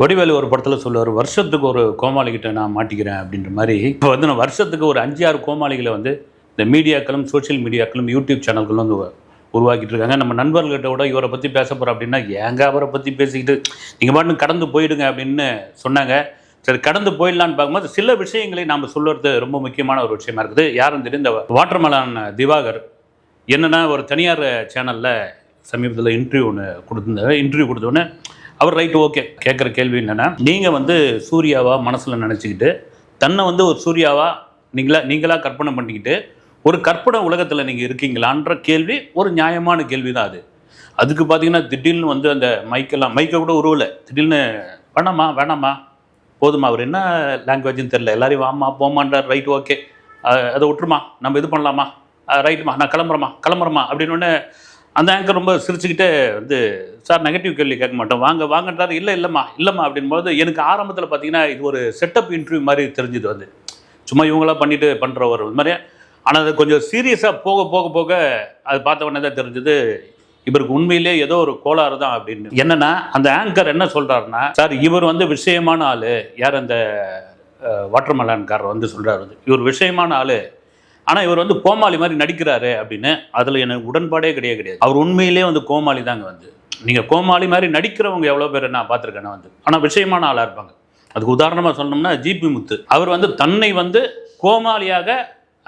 வடிவேலு ஒரு படத்தில் சொல்லுவார் வருஷத்துக்கு ஒரு கோமாளிகிட்ட நான் மாட்டிக்கிறேன் அப்படின்ற மாதிரி. இப்போ வந்து நான் வருஷத்துக்கு ஒரு அஞ்சு ஆறு கோமாளிகளை வந்து இந்த மீடியாக்களும் சோஷியல் மீடியாக்களும் யூடியூப் சேனல்களும் வந்து உருவாக்கிட்டு இருக்காங்க. நம்ம நண்பர்கள்கிட்ட கூட இவரை பற்றி பேச போகிறோம் அப்படின்னா ஏங்க அவரை பற்றி பேசிக்கிட்டு நீங்கள் பாட்டு கடந்து போயிடுங்க அப்படின்னு சொன்னாங்க. சரி கடந்து போயிடலான்னு பார்க்கும்போது சில விஷயங்களை நாம் சொல்லுறது ரொம்ப முக்கியமான ஒரு விஷயமா இருக்குது. யாரும் தெரியும்? இந்த வாட்டர்மலான் திவாகர். என்னன்னா ஒரு தனியார் சேனலில் சமீபத்தில் இன்டர்வியூ ஒன்று கொடுத்துருந்தாரு. இன்டர்வியூ கொடுத்தோன்னே அவர் ரைட் ஓகே கேட்குற கேள்வி என்னென்னா நீங்கள் வந்து சூர்யாவாக மனசில் நினச்சிக்கிட்டு தன்னை வந்து ஒரு சூர்யாவாக நீங்களா நீங்களாக கற்பனை பண்ணிக்கிட்டு ஒரு கற்பனை உலகத்தில் நீங்கள் இருக்கீங்களான்ற கேள்வி ஒரு நியாயமான கேள்வி தான் அது. அதுக்கு பார்த்தீங்கன்னா திடீர்னு வந்து அந்த மைக்கெல்லாம் மைக்கை கூட உருவலை. திடீர்னு வேணாமா வேணாமா போதுமா அவர் என்ன லாங்குவேஜ்னு தெரில எல்லாரையும் வாமா போமான்றார் ரைட் ஓகே அதை விட்டுருமா நம்ம இது பண்ணலாமா? ரைட்டுமா நான் கிளம்புறேம்மா கிளம்புறேம்மா அப்படின்னு அந்த ஆங்கர் ரொம்ப சிரிச்சுக்கிட்டே வந்து சார் நெகட்டிவ் கேள்வி கேட்க மாட்டோம். வாங்க வாங்கன்றாரு. இல்லை இல்லைம்மா இல்லைம்மா அப்படின்போது எனக்கு ஆரம்பத்தில் பார்த்தீங்கன்னா இது ஒரு செட்டப் இன்டர்வியூ மாதிரி தெரிஞ்சுது வந்து சும்மா இவங்களாம் பண்ணிட்டு பண்ணுற ஒரு இது மாதிரி ஆனால் அது கொஞ்சம் சீரியஸாக போக போக போக அது பார்த்த உடனே தான் தெரிஞ்சது இவருக்கு உண்மையிலே ஏதோ ஒரு கோளாறு தான் அப்படின்னு. என்னென்னா அந்த ஆங்கர் என்ன சொல்கிறாருன்னா சார் இவர் வந்து விஷயமான ஆள். யார் அந்த வாட்டர்மலான்காரர் வந்து சொல்கிறார் வந்து இவர் விஷயமான ஆள். ஆனால் இவர் வந்து கோமாளி மாதிரி நடிக்கிறாரு அப்படின்னு அதில் எனக்கு உடன்பாடே கிடையாது கிடையாது. அவர் உண்மையிலே வந்து கோமாளி தாங்க வந்து. நீங்கள் கோமாளி மாதிரி நடிக்கிறவங்க எவ்வளோ பேர் நான் பார்த்துருக்கேன் வந்து. ஆனால் விஷயமான ஆளாக இருப்பாங்க. அதுக்கு உதாரணமாக சொன்னோம்னா ஜிபி முத்து. அவர் வந்து தன்னை வந்து கோமாளியாக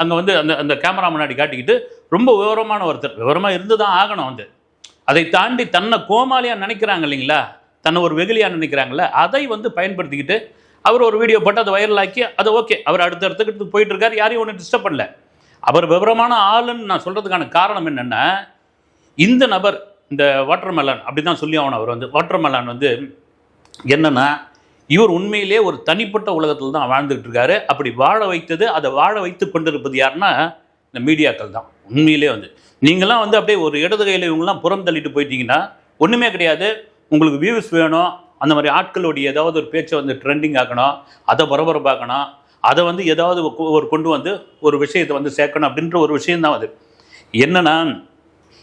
அங்கே வந்து அந்த அந்த கேமரா முன்னாடி காட்டிக்கிட்டு ரொம்ப விவரமான ஒருத்தர். விவரமாக இருந்து தான் ஆகணும் வந்து. அதை தாண்டி தன்னை கோமாளியாக நினைக்கிறாங்க இல்லைங்களா? தன்னை ஒரு வெகுளியாக நினைக்கிறாங்கல்ல? அதை வந்து பயன்படுத்திக்கிட்டு அவர் ஒரு வீடியோ போட்டு அதை வைரலாக்கி அதை ஓகே அவர் அடுத்த இடத்துக்கு போயிட்டு இருக்காரு. யாரையும் ஒன்றும் டிஸ்டர்ப் பண்ணல. அவர் விவரமான ஆளுன்னு நான் சொல்கிறதுக்கான காரணம் என்னென்னா இந்த நபர் இந்த வாட்டர்மெலன் அப்படி தான் சொல்லி ஆகணும் அவர் வந்து. வாட்டர்மெலன் வந்து என்னென்னா இவர் உண்மையிலே ஒரு தனிப்பட்ட உலகத்தில் தான் வாழ்ந்துகிட்டு இருக்காரு. அப்படி வாழ வைத்தது அதை வாழ வைத்து கொண்டிருப்பது யாருன்னா இந்த மீடியாக்கள் தான். உண்மையிலே வந்து. நீங்களாம் வந்து அப்படியே ஒரு இடது கையில் இவங்கெல்லாம் புறம் தள்ளிட்டு போயிட்டீங்கன்னா ஒன்றுமே கிடையாது. உங்களுக்கு வியூஸ் வேணும். அந்த மாதிரி ஆட்களுடைய ஏதாவது ஒரு பேச்சை வந்து ட்ரெண்டிங் ஆக்கணும். அதை பரபரப்பாக்கணும். அதை வந்து ஏதாவது ஒரு- ஒரு கொண்டு வந்து ஒரு விஷயத்தை வந்து சேர்க்கணும் அப்படின்ற ஒரு விஷயந்தான் அது. என்னன்னா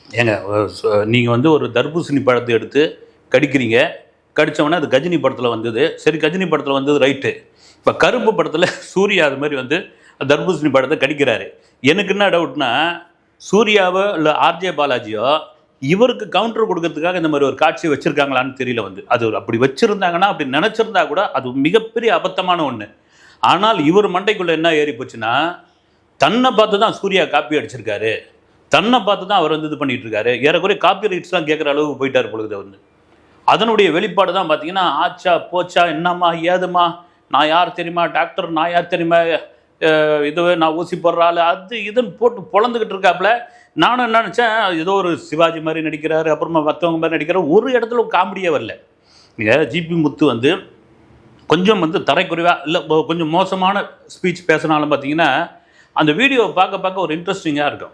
ஏங்க நீங்கள் வந்து ஒரு தர்பூசணி பழத்தை எடுத்து கடிக்கிறீங்க கடிச்சவொடனே அது கஜினி படத்தில் வந்தது. சரி கஜினி படத்தில் வந்தது ரைட்டு. இப்போ கருப்பு படத்தில் சூர்யா அது மாதிரி வந்து தர்பூசணி படத்தை கடிக்கிறாரு. எனக்கு என்ன டவுட்னா சூர்யாவோ இல்லை ஆர்ஜே பாலாஜியோ இவருக்கு கவுண்டர் கொடுக்கறதுக்காக இந்த மாதிரி ஒரு காட்சி வச்சுருக்காங்களான்னு தெரியல வந்து. அது அப்படி வச்சுருந்தாங்கன்னா அப்படி நினச்சிருந்தா கூட அது மிகப்பெரிய அபத்தமான ஒன்று ஆனால் இவர் மண்டைக்குள்ளே என்ன ஏறி போச்சுன்னா தன்னை பார்த்து தான் சூர்யா காப்பி அடிச்சிருக்காரு. தன்னை பார்த்து தான் அவர் வந்து இது பண்ணிட்டு இருக்காரு. ஏறக்குறைய காப்பி ரைட்ஸ்லாம் கேட்குற அளவுக்கு போயிட்டார் பொழுது வந்து அதனுடைய வெளிப்பாடு தான் பார்த்தீங்கன்னா ஆச்சா போச்சா என்னம்மா ஏதுமா நான் யார் தெரியுமா? டாக்டர் நான் யார் தெரியுமா? இது நான் ஊசி போடுற ஆள் அது இதுன்னு போட்டு பொழந்துக்கிட்டு இருக்காப்புல. நானும் என்ன நினச்சேன் ஏதோ ஒரு சிவாஜி மாதிரி நடிக்கிறாரு அப்புறமா மற்றவங்க மாதிரி நடிக்கிறார். ஒரு இடத்துல காமெடியே வரல. ஜிபி முத்து வந்து கொஞ்சம் வந்து தரைக்குறைவாக இல்லை கொஞ்சம் மோசமான ஸ்பீச் பேசினாலும் பார்த்தீங்கன்னா அந்த வீடியோவை பார்க்க பார்க்க ஒரு இன்ட்ரெஸ்டிங்காக இருக்கும்.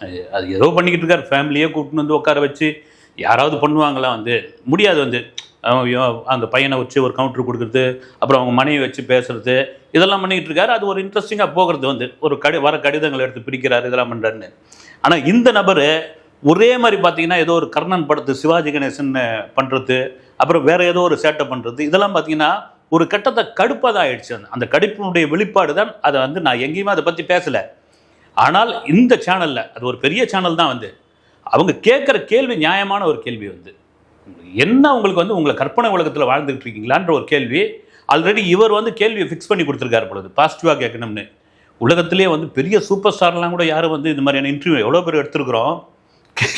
அது- ஏதோ பண்ணிக்கிட்டு இருக்காரு. ஃபேமிலியே கூப்பிட்டு வந்து உட்கார வச்சு யாராவது பண்ணுவாங்களா வந்து? முடியாது வந்து. அந்த பையனை வச்சு ஒரு கவுண்டர் கொடுக்குறது அப்புறம் அவங்க மனைவி வச்சு பேசுறது இதெல்லாம் பண்ணிக்கிட்டு இருக்காரு. அது ஒரு இன்ட்ரெஸ்டிங்காக போகிறது வந்து. ஒரு கடி வர கடிதங்களை எடுத்து பிரிக்கிறார் இதெல்லாம் பண்ணுறாருன்னு ஆனால் இந்த நபர் ஒரே மாதிரி பார்த்தீங்கன்னா ஏதோ ஒரு கர்ணன் படத்து சிவாஜி கணேசன் பண்ணுறது அப்புறம் வேறு ஏதோ ஒரு சேட்டை பண்ணுறது இதெல்லாம் பார்த்தீங்கன்னா ஒரு கட்டத்தை கடுப்பாக தான் ஆயிடுச்சு. அந்த கடுப்பினுடைய வெளிப்பாடு தான் அதை வந்து நான் எங்கேயுமே அதை பற்றி பேசலை. ஆனால் இந்த சேனலில் அது ஒரு பெரிய சேனல் தான் வந்து. அவங்க கேட்குற கேள்வி நியாயமான ஒரு கேள்வி வந்து. என்ன உங்களுக்கு வந்து உங்களை கற்பனை உலகத்தில் வாழ்ந்துகிட்டு இருக்கீங்களான்ற ஒரு கேள்வி. ஆல்ரெடி இவர் வந்து கேள்வியை ஃபிக்ஸ் பண்ணி கொடுத்துருக்காரு பொழுது பாசிட்டிவாக கேட்கணும்னு. உலகத்திலே வந்து பெரிய சூப்பர் ஸ்டார்லாம் கூட யாரும் வந்து இந்த மாதிரியான இன்டர்வியூ எவ்வளோ பேர் எடுத்துருக்குறோம்?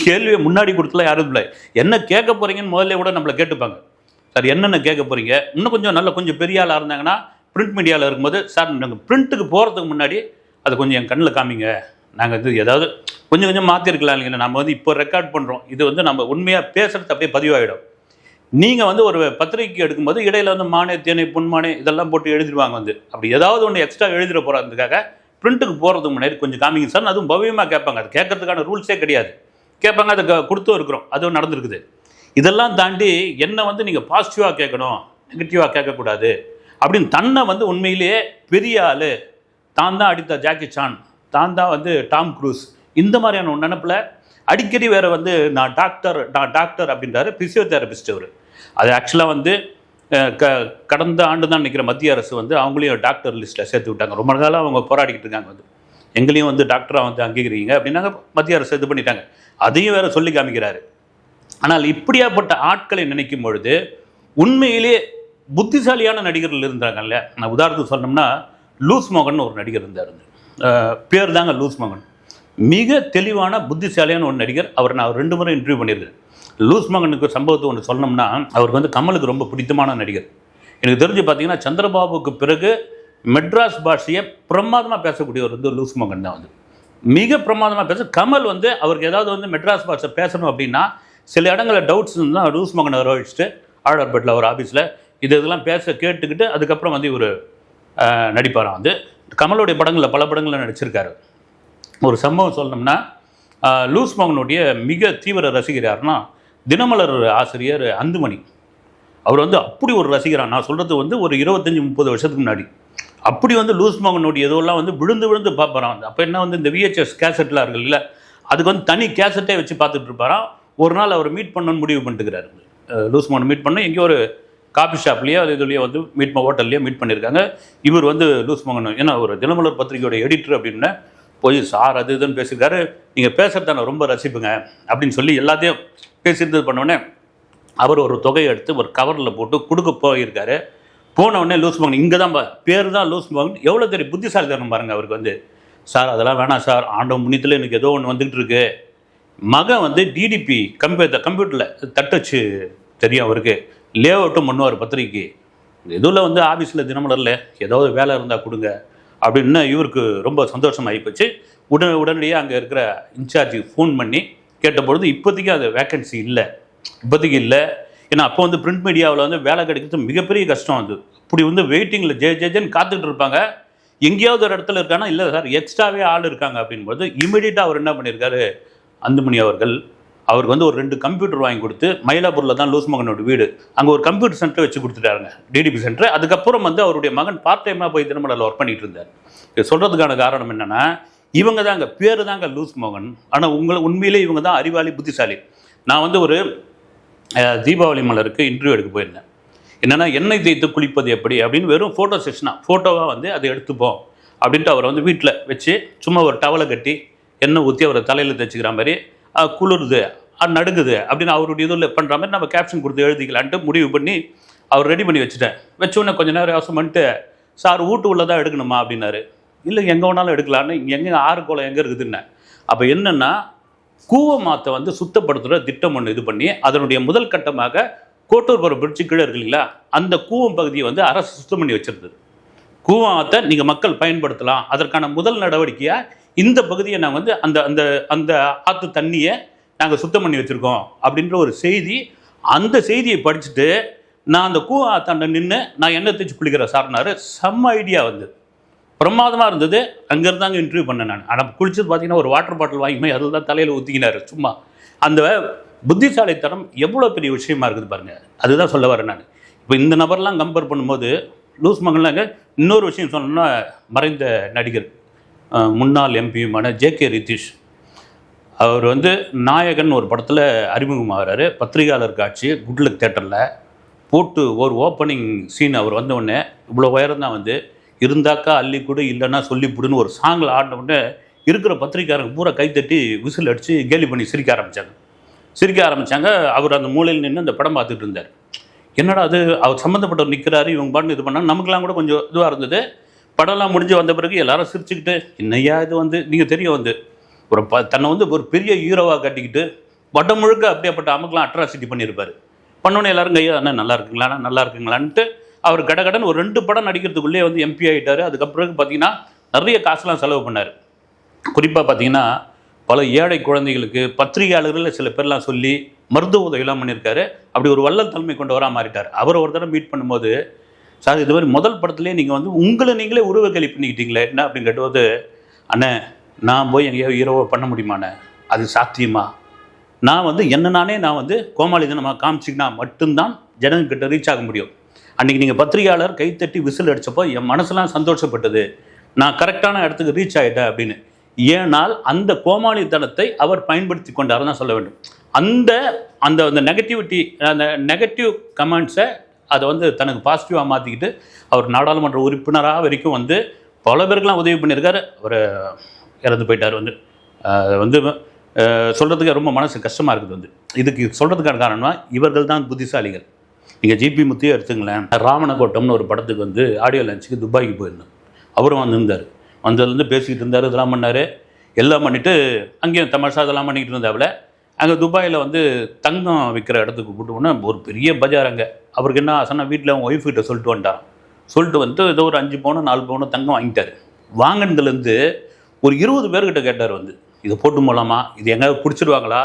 கேள்வியை முன்னாடி கொடுத்துலாம் யாரும் இல்லை. என்ன கேட்க போகிறீங்கன்னு முதல்ல கூட நம்மளை கேட்டுப்பாங்க. சார் என்னென்ன கேட்க போகிறீங்க இன்னும் கொஞ்சம் நல்ல கொஞ்சம் பெரிய ஆளாக இருந்தாங்கன்னா பிரிண்ட் மீடியாவில் இருக்கும்போது சார் நாங்கள் பிரிண்ட்டுக்கு போகிறதுக்கு முன்னாடி அதை கொஞ்சம் என் கண்ணில் காமிங்க. நாங்கள் வந்து ஏதாவது கொஞ்சம் கொஞ்சம் மாற்றிருக்கலாம் இல்லைங்களா? நம்ம வந்து இப்போ ரெக்கார்ட் பண்ணுறோம் இது வந்து நம்ம உண்மையாக பேசுகிறது அப்படியே பதிவாகிடும் நீங்கள் வந்து ஒரு பத்திரிக்கை எடுக்கும்போது இடையில வந்து மானே தேனை புன்மானே இதெல்லாம் போட்டு எழுதிடுவாங்க வந்து. அப்படி ஏதாவது ஒன்று எக்ஸ்ட்ரா எழுதிட போகிறதுக்காக பிரிண்ட்டுக்கு போகிறதுக்கு முன்னாடி கொஞ்சம் காமிங்க. சார் அதுவும் பவியமாக கேட்பாங்க. அது கேட்கறதுக்கான ரூல்ஸே கிடையாது. கேட்பாங்க அதை க- கொடுத்தும் இருக்கிறோம். அதுவும் நடந்திருக்குது. இதெல்லாம் தாண்டி என்னை வந்து நீங்கள் பாசிட்டிவாக கேட்கணும் நெகட்டிவாக கேட்கக்கூடாது. அப்படின்னு தன்னை வந்து உண்மையிலேயே பெரிய ஆள். தான் தான் அடித்த ஜாக்கி சான் தான் தான் வந்து டாம் க்ரூஸ். இந்த மாதிரியான ஒரு நினப்பில் அடிக்கடி வேற வந்து நான் டாக்டர் நான் டாக்டர் அப்படின்றாரு பிசியோதெரபிஸ்ட் அவர். அது ஆக்சுவலாக வந்து க கடந்த ஆண்டு தான் நிற்கிற மத்திய அரசு வந்து அவங்களையும் டாக்டர் லிஸ்ட்டில் சேர்த்து விட்டாங்க. ரொம்ப நாளாக அவங்க போராடிக்கிட்டு இருக்காங்க வந்து. எங்களையும் வந்து டாக்டராக வந்து அங்கீகரிங்க அப்படின்னாங்க. மத்திய அரசு இது பண்ணிட்டாங்க. அதையும் வேற சொல்லி காமிக்கிறாரு. ஆனால் இப்படியாப்பட்ட ஆட்களை நினைக்கும் பொழுது உண்மையிலே புத்திசாலியான நடிகர்கள் இருந்தாங்கல்ல. நான் உதாரணத்துக்கு சொன்னோம்னா லூஸ் மோகன் ஒரு நடிகர் இருந்தார். பேர் தாங்க லூஸ் மோகன். மிக தெளிவான புத்திசாலியான ஒரு நடிகர். அவர் நான் ரெண்டு முறை இன்டர்வியூ பண்ணியிருக்கேன். லூஸ் மகனுக்கு சம்பவத்தை ஒன்று சொன்னோம்னா அவருக்கு வந்து கமலுக்கு ரொம்ப பிடித்தமான நடிகர். எனக்கு தெரிஞ்சு பார்த்தீங்கன்னா சந்திரபாபுக்கு பிறகு மெட்ராஸ் பாஷையை பிரமாதமாக பேசக்கூடியவர் வந்து லூஸ் மகன் தான் வந்து. மிக பிரமாதமாக பேச கமல் வந்து அவருக்கு ஏதாவது வந்து மெட்ராஸ் பாஷை பேசணும் அப்படின்னா சில இடங்களில் டவுட்ஸ் இருந்தால் லூஸ் மகனை வரவழைச்சிட்டு ஆழ்வார்பேட்டில் அவர் ஆஃபீஸில் இது இதெல்லாம் பேச கேட்டுக்கிட்டு அதுக்கப்புறம் வந்து இவர் நடிப்பாராம். வந்து கமலுடைய படங்களில் பல படங்களில் நடிச்சிருக்காரு. ஒரு சம்பவம் சொல்லணும்னா லூஸ் மகனுடைய மிக தீவிர ரசிகர் யாருன்னா தினமலர் ஆசிரியர் அந்துமணி. அவர் வந்து அப்படி ஒரு ரசிகரா நான் சொல்கிறது வந்து ஒரு இருபத்தஞ்சி முப்பது வருஷத்துக்கு முன்னாடி. அப்படி வந்து லூஸ் மகனுடைய இதெல்லாம் வந்து விழுந்து விழுந்து பார்ப்பாரான் அப்போ என்ன வந்து இந்த விஹெச்எஸ் கேசட்லாம் இருக்குல்ல அதுக்கு வந்து தனி கேசட்டே வச்சு பார்த்துட்டு இருப்பாரான் ஒரு நாள் அவர் மீட் பண்ணணும்னு முடிவு பண்ணிட்டுக்கிறாரு. லூஸ்மான் மீட் பண்ண எங்கேயோ ஒரு காஃபி ஷாப்லேயோ அது இதுலேயோ வந்து மீட் ஹோட்டல்லையோ மீட் பண்ணியிருக்காங்க இவர் வந்து லூஸ் ஏன்னா ஒரு தினமலர் பத்திரிகையோட எடிட்டர் அப்படின்னு போய் சார் அது இதுன்னு பேசியிருக்காரு நீங்கள் பேசுகிறத நான் ரொம்ப ரசிப்புங்க. அப்படின்னு சொல்லி எல்லாத்தையும் பேசியிருந்தது பண்ணோடனே அவர் ஒரு தொகையை எடுத்து ஒரு கவரில் போட்டு கொடுக்க போயிருக்காரு. போன உடனே லூஸ் இங்கே தான் பேர் தான் லூஸ் மகன் எவ்வளோ தெரிய புத்திசாலித்தனம் பாருங்க அவருக்கு வந்து. சார் அதெல்லாம் வேணாம் சார். ஆண்டவன் முன்னியத்தில் எனக்கு ஏதோ ஒன்று வந்துகிட்டு இருக்குது மகன் வந்து டிடிபி கம்ப்யூ கம்ப்யூட்டரில் தட்டச்சு தெரியும் அவருக்கு. லே அவுட்டும் பண்ணுவார் பத்திரிக்கை எதுவில் வந்து ஆஃபீஸில் தினமலரில் ஏதாவது வேலை இருந்தால் கொடுங்க. அப்படின்னு இவருக்கு ரொம்ப சந்தோஷம் ஆகிப்போச்சு உடனே உடனடியாக அங்கே இருக்கிற இன்சார்ஜுக்கு ஃபோன் பண்ணி கேட்டபொழுது இப்போதைக்கு அது வேக்கன்சி இல்லை. இப்போதைக்கு இல்லை. ஏன்னா அப்போ வந்து பிரிண்ட் மீடியாவில் வந்து வேலை கிடைக்கிறது மிகப்பெரிய கஷ்டம் அது. இப்படி வந்து வெயிட்டிங்கில் ஜே ஜேஜேன்னு காத்துக்கிட்டு இருப்பாங்க. எங்கேயாவது ஒரு இடத்துல இருக்கானா? இல்லை சார் எக்ஸ்ட்ராவே ஆள் இருக்காங்க அப்படின்போது இமீடியட்டாக அவர் என்ன பண்ணியிருக்காரு அந்துமணி அவர்கள் அவருக்கு வந்து ஒரு ரெண்டு கம்ப்யூட்டர் வாங்கி கொடுத்து மயிலாப்பூரில் தான் லூஸ் மகனோட வீடு. அங்கே ஒரு கம்ப்யூட்டர் சென்டர் வச்சு கொடுத்துட்டாருங்க டிடிபி சென்டர் அதுக்கப்புறம் வந்து அவருடைய மகன் பார்ட் டைமாக போய் திருமணத்தில் ஒர்க் பண்ணிட்டு இருந்தார். இது சொல்கிறதுக்கான காரணம் என்னென்னா இவங்க தாங்க பேர் தாங்க லூஸ் மோகன். ஆனால் உங்களை உண்மையிலே இவங்க தான் அறிவாளி புத்திசாலி. நான் வந்து ஒரு தீபாவளி மலருக்கு இன்டர்வியூ எடுக்க போயிருந்தேன். என்னென்னா எண்ணெய் தேய்த்து குளிப்பது எப்படி? அப்படின்னு வெறும் ஃபோட்டோ செஷனாக ஃபோட்டோவாக வந்து அதை எடுத்துப்போம். அப்படின்ட்டு அவரை வந்து வீட்டில் வச்சு சும்மா ஒரு டவலை கட்டி எண்ணெய் ஊற்றி அவரை தலையில் தைச்சிக்கிற மாதிரி குளிருது நடுங்குது அப்படின்னு அவருடைய இதில் பண்ணுற மாதிரி நம்ம கேப்ஷன் கொடுத்து எழுதிக்கலான்ட்டு முடிவு பண்ணி அவர் ரெடி பண்ணி வச்சுட்டேன் வச்சோடனே கொஞ்சம் கொஞ்ச நேரம் யோசனை பண்ணிட்டு சார் வீட்டு உள்ள தான் எடுக்கணுமா? அப்படின்னாரு. இல்லை எங்கே வேணாலும் எடுக்கலான்னு இங்கே எங்கே ஆறு கோலம் எங்கே இருக்குதுன்னு அப்போ என்னென்னா கூவமாத்தை வந்து சுத்தப்படுத்துகிற திட்டம் ஒன்று இது பண்ணி அதனுடைய முதல் கட்டமாக கோட்டூர்புரம் பிரிட்ஜு கீழே இருக்கு இல்லைங்களா அந்த கூவம் பகுதியை வந்து அரசு சுத்தம் பண்ணி வச்சிருந்தது. கூவத்தை நீங்கள் மக்கள் பயன்படுத்தலாம் அதற்கான முதல் நடவடிக்கையாக இந்த பகுதியை நாங்கள் வந்து அந்த அந்த அந்த ஆற்று தண்ணியை நாங்கள் சுத்தம் பண்ணி வச்சுருக்கோம் அப்படின்ற ஒரு செய்தி அந்த செய்தியை படிச்சுட்டு நான் அந்த கூவ ஆத்தாண்ட நின்று நான் எண்ணெய் தேய்ச்சி குளிக்கிறேன் சார்னாரு செம்ம ஐடியா வந்து பிரமாதமாக இருந்தது. அங்கேருந்து தாங்க இன்டர்வியூ பண்ணேன் நான். ஆனால் குளிச்சது பார்த்தீங்கன்னா ஒரு வாட்டர் பாட்டில் வாங்கி போய் அதில் தான் தலையில் ஊற்றிக்கினாரு சும்மா. அந்த புத்திசாலித்தனம் எவ்வளோ பெரிய விஷயமா இருக்குது பாருங்கள் அதுதான் சொல்ல வரேன் நான். இப்போ இந்த நபர்லாம் கம்பேர் பண்ணும்போது லூஸ் மங்கள்னாங்க இன்னொரு விஷயம் சொன்னோம்னா மறைந்த நடிகர். முன்னாள் எம்பியுமான ஜே கே ரிதீஷ் அவர் வந்து நாயகன் ஒரு படத்தில் அறிமுகமாகிறாரு. பத்திரிகையாளர் காட்சி குட்லக் தேட்டரில் போட்டு ஒரு ஓப்பனிங் சீன் அவர் வந்தவுடனே இவ்வளோ உயரம் தான் வந்து. இருந்தாக்கா அள்ளி கொடு இல்லைன்னா சொல்லிப்புடுன்னு ஒரு சாங்கில் ஆடினவுடனே உடனே இருக்கிற பத்திரிக்காரங்க பூரா கைத்தட்டி விசில் அடித்து கேலி பண்ணி சிரிக்க ஆரம்பித்தாங்க சிரிக்க ஆரம்பித்தாங்க அவர் அந்த மூலையில் நின்று அந்த படம் பார்த்துட்டு இருந்தார். என்னடா அது? அவர் சம்மந்தப்பட்டவர் நிற்கிறாரு இவங்க பாட்டு இது பண்ணாங்க. நமக்கெல்லாம் கூட கொஞ்சம் இதுவாக இருந்தது. படம்லாம் முடிஞ்சு வந்த பிறகு எல்லாரும் சிரிச்சுக்கிட்டு என்னையா இது வந்து? நீங்கள் தெரியும் வந்து. ஒரு ப தன்னை வந்து ஒரு பெரிய ஹீரோவாக கட்டிக்கிட்டு படம் முழுக்க அப்படியேப்பட்ட அமுக்கெலாம் அட்ராசிட்டி பண்ணியிருப்பார். பண்ணோன்னே எல்லாரும் கையா அண்ணா நல்லா இருக்குங்களா நல்லா இருக்குங்களான்ட்டு அவர் கடகடன் ஒரு ரெண்டு படம் நடிக்கிறதுக்குள்ளே வந்து எம்பி ஆகிட்டார் அதுக்கப்புறம் பார்த்தீங்கன்னா நிறைய காசுலாம் செலவு பண்ணார். குறிப்பாக பார்த்தீங்கன்னா பல ஏழை குழந்தைகளுக்கு பத்திரிகையாளர்கள் சில பேர்லாம் சொல்லி மருத்துவ உதவியெல்லாம் பண்ணியிருக்காரு. அப்படி ஒரு வள்ளல் தலைமை கொண்டவராக மாறிட்டார். அவர் ஒரு தடவை மீட் பண்ணும்போது சார் இது மாதிரி முதல் படத்துலேயே நீங்கள் வந்து உங்களை நீங்களே உருவகலி பண்ணிக்கிட்டீங்களே என்ன அப்படின்னு கேட்டபோது அண்ணே நான் போய் எங்கேயாவது ஹீரோவை பண்ண முடியுமாண்ணே? அது சாத்தியமா? நான் வந்து என்ன நானே நான் வந்து கோமாளிதனமாக காமிச்சிங்கன்னா மட்டும்தான் ஜனங்கிட்ட ரீச் ஆக முடியும். அன்றைக்கி நீங்கள் பத்திரிகையாளர் கைத்தட்டி விசில் அடித்தப்போ என் மனசெலாம் சந்தோஷப்பட்டது. நான் கரெக்டான இடத்துக்கு ரீச் ஆகிட்டேன் அப்படின்னு. ஏனால் அந்த கோமாளித்தனத்தை அவர் பயன்படுத்தி கொண்டார் தான் சொல்ல வேண்டும். அந்த அந்த அந்த நெகட்டிவிட்டி அந்த நெகட்டிவ் கமெண்ட்ஸை அதை வந்து தனக்கு பாசிட்டிவாக மாற்றிக்கிட்டு அவர் நாடாளுமன்ற உறுப்பினராக வரைக்கும் வந்து பல பேருக்கெல்லாம் உதவி பண்ணியிருக்காரு. அவர் இறந்து போயிட்டார் வந்து. வந்து சொல்கிறதுக்கு ரொம்ப மனசு கஷ்டமாக இருக்குது வந்து. இதுக்கு சொல்கிறதுக்கான காரணமாக இவர்கள் தான் புத்திசாலிகள். நீங்கள் ஜிபி முத்தியும் எடுத்துங்களேன். ராவணகோட்டம்னு ஒரு படத்துக்கு வந்து ஆடியோ லஞ்சுக்கு துபாய்க்கு போயிருந்தோம். அவரும் வந்திருந்தார். வந்ததுலேருந்து பேசிக்கிட்டு இருந்தார் இதெல்லாம் பண்ணார். எல்லாம் பண்ணிவிட்டு அங்கேயும் தமாஷா இதெல்லாம் பண்ணிக்கிட்டு இருந்தாவில் அங்கே துபாயில் வந்து தங்கம் விற்கிற இடத்துக்கு கூப்பிட்டு போனால் ஒரு பெரிய பஜார் அங்கே. அவருக்கு என்ன சொன்னால் வீட்டில் அவன் ஒய்ஃப் கிட்ட சொல்லிட்டு வந்துட்டாராம் சொல்லிட்டு வந்து ஏதோ ஒரு அஞ்சு பவுனோ நாலு பவுனோ தங்கம் வாங்கிட்டாரு. வாங்கினதுலேருந்து ஒரு இருபது பேர்கிட்ட கேட்டார் வந்து இதை போட்டு போகலாமா இது எங்கேயாவது பிடிச்சிடுவாங்களா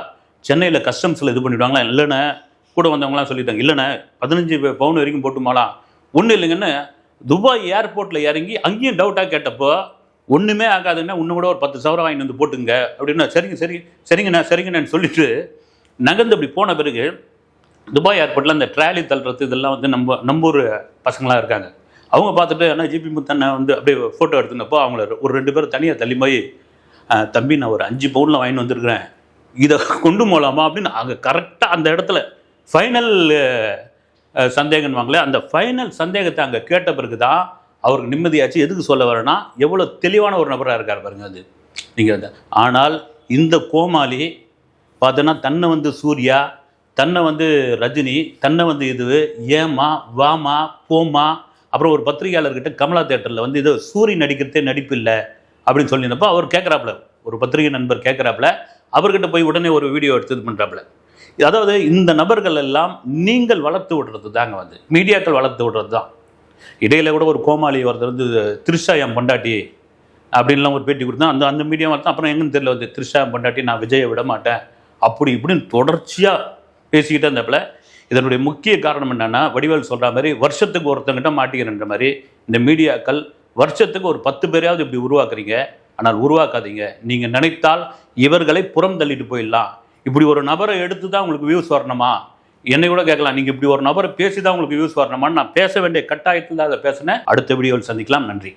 சென்னையில் கஸ்டம்ஸில் இது பண்ணிவிடுவாங்களா இல்லைண்ணே கூட வந்தவங்களாம் சொல்லிட்டாங்க. இல்லைண்ணே பதினஞ்சு பவுன் வரைக்கும் போட்டுமாலாம் ஒன்றும் இல்லைங்கன்னு துபாய் ஏர்போர்ட்டில் இறங்கி அங்கேயும் டவுட்டாக கேட்டப்போ ஒன்றுமே ஆகாதுன்னா இன்னும் கூட ஒரு பத்து சவரம் வாங்கிட்டு வந்து போட்டுங்க. அப்படின்னா சரிங்க சரி சரிங்கண்ணா சரிங்கண்ணான்னு சொல்லிட்டு நகர்ந்து அப்படி போன பிறகு துபாய் ஏர்போர்ட்டில் அந்த ட்ராலி தள்ளுறது இதெல்லாம் வந்து நம்ம நம்ம ஊர் பசங்களாம் இருக்காங்க. அவங்க பார்த்துட்டு அண்ணா ஜிபி முத்தண்ணா வந்து அப்படியே ஃபோட்டோ எடுத்துனப்போ அவங்கள ஒரு ரெண்டு பேரும் தனியாக தள்ளி போய் தம்பி நான் ஒரு அஞ்சு பவுனில் வாங்கிட்டு வந்திருக்கிறேன். இதை கொண்டு போகலாமா அப்படின்னு அங்கே கரெக்டாக அந்த இடத்துல ஃபைனல் சந்தேகம் வாங்கல. அந்த ஃபைனல் சந்தேகத்தை அங்கே கேட்ட பிறகு தான் அவருக்கு நிம்மதியாச்சு. எதுக்கு சொல்ல வரேன்னா எவ்வளோ தெளிவான ஒரு நபராக இருக்கார் பாருங்க அது. நீங்கள் ஆனால் இந்த கோமாளி பார்த்தோன்னா தன்னை வந்து சூர்யா தன்னை வந்து ரஜினி தன்னை வந்து இது ஏமா வாமா போமா அப்புறம் ஒரு பத்திரிகையாளர்கிட்ட கமலா தேட்டரில் வந்து இது சூரி நடிக்கிறதே நடிப்பு இல்லை அப்படின்னு சொல்லியிருந்தப்போ அவர் கேட்குறாப்புல ஒரு பத்திரிகை நண்பர் கேட்குறாப்புல அவர்கிட்ட போய் உடனே ஒரு வீடியோ எடுத்து இது பண்ணுறாப்புல அதாவது இந்த நபர்கள் எல்லாம் நீங்கள் வளர்த்து விடுறது தாங்க வந்து. மீடியாக்கள் வளர்த்து விடுறது தான். இடையில கூட ஒரு கோமாளி ஒருத்தர் வந்து திருஷா என் பொண்டாட்டி அப்படின்லாம் ஒரு பேட்டி கொடுத்தா அந்த அந்த மீடியா தான். அப்புறம் எங்கன்னு தெரியல வந்து திருஷா என் பொண்டாட்டி நான் விஜயை விட மாட்டேன். அப்படி இப்படின்னு தொடர்ச்சியாக பேசிக்கிட்டே இருந்தப்பல இதனுடைய முக்கிய காரணம் என்னென்னா வடிவேல் சொல்கிற மாதிரி வருஷத்துக்கு ஒருத்தங்கிட்ட மாட்டிக்கிறன்ற மாதிரி இந்த மீடியாக்கள் வருஷத்துக்கு ஒரு பத்து பேரையாவது இப்படி உருவாக்குறீங்க. ஆனால் உருவாக்காதீங்க. நீங்கள் நினைத்தால் இவர்களை புறம் தள்ளிட்டு போயிடலாம். இப்படி ஒரு நபரை எடுத்து தான் உங்களுக்கு வியூஸ் வரணுமா? என்னை கூட கேட்கலாம். நீங்கள் இப்படி ஒரு நபரை பேசி தான் உங்களுக்கு வியூஸ் வரணுமான்னு நான் பேச வேண்டிய கட்டாயத்தில் அதை பேசினேன். அடுத்த வீடியோவில் சந்திக்கலாம். நன்றி.